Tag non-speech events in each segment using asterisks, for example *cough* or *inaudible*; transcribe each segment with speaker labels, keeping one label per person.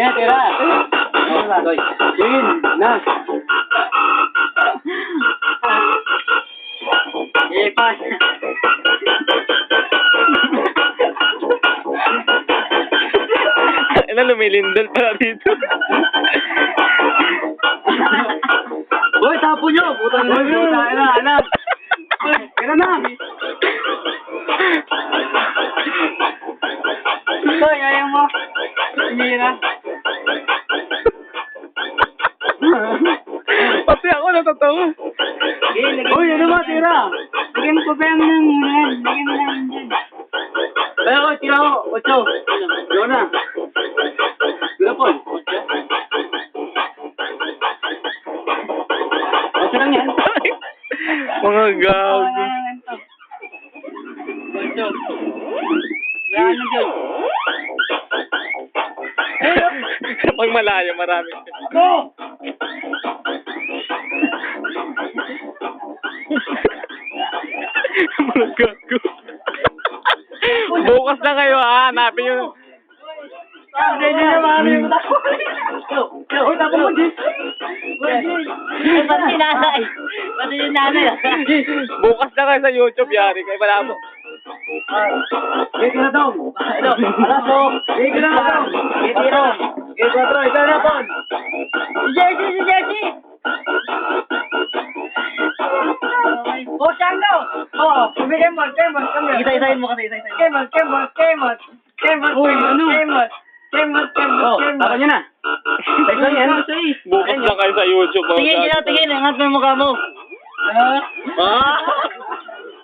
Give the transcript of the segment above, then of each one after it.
Speaker 1: Yan, tira. Yun, na. Eh, pas.
Speaker 2: Ano, lumilindol pala dito.
Speaker 1: Uy, tapo nyo! Putang ina, putang ina, anak! Tira na! Hoy, ayaw mo! Sinira!
Speaker 2: Pati ako natatawa.
Speaker 1: Uy, ano ba, tira?
Speaker 3: Lagyan ko yung nang yan? Lagyan mo lang dyan.
Speaker 1: Kaya ko, tira ko, ocho. Yun na. Tira po. Ocho lang yan. *laughs*
Speaker 2: Mga gago.
Speaker 1: Ocho. Wala na dyan.
Speaker 2: Pag malayo, marami.
Speaker 1: Ako!
Speaker 2: Bukas na kayo ha, hanapin yung...
Speaker 1: Hindi yung tapo. Uy, tapo mo.
Speaker 3: Ay, pati si nanay. Pati si nanay.
Speaker 2: Bukas na kayo sa YouTube, yari kayo. Wala mo.
Speaker 1: Gate na daw. Alas po. Gate na daw. Gate na daw. Gate na daw. Ikaw na po.
Speaker 3: Si Jersey, Jersey. Bigyan mo, Kemot, Kemot.
Speaker 1: Isa-isahin mo kasi, isa-isahin.
Speaker 3: Kemot, Kemot, Kemot. Kemot? Kemot. Kemot, Kemot, Kemot.
Speaker 1: na. Text lang yan.
Speaker 2: Bukas na kayo sa YouTube. gago.
Speaker 3: sila, tingin. Angat mo yung mukha mo. Ah?
Speaker 2: Ah!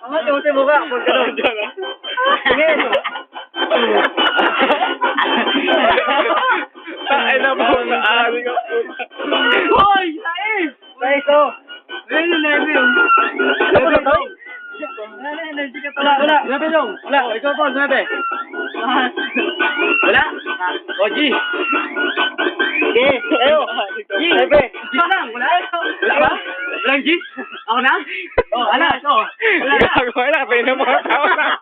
Speaker 3: Angat mo yung mukha. Huwag ka doon. Tingin.
Speaker 2: Ay na po, naari ka po.
Speaker 3: Hoy! Saif! Saif, oh. energy ka
Speaker 1: Wala, wala. Nuebe dong. Wala. O, ikaw, Paul. Nuebe. Wala. O, G.
Speaker 3: G. Eyo.
Speaker 1: G. Nuebe. G lang. Wala. Wala ba? Wala G? Ako na? O, alas. O. Wala. Wala. Wala. Wala. Wala. Wala.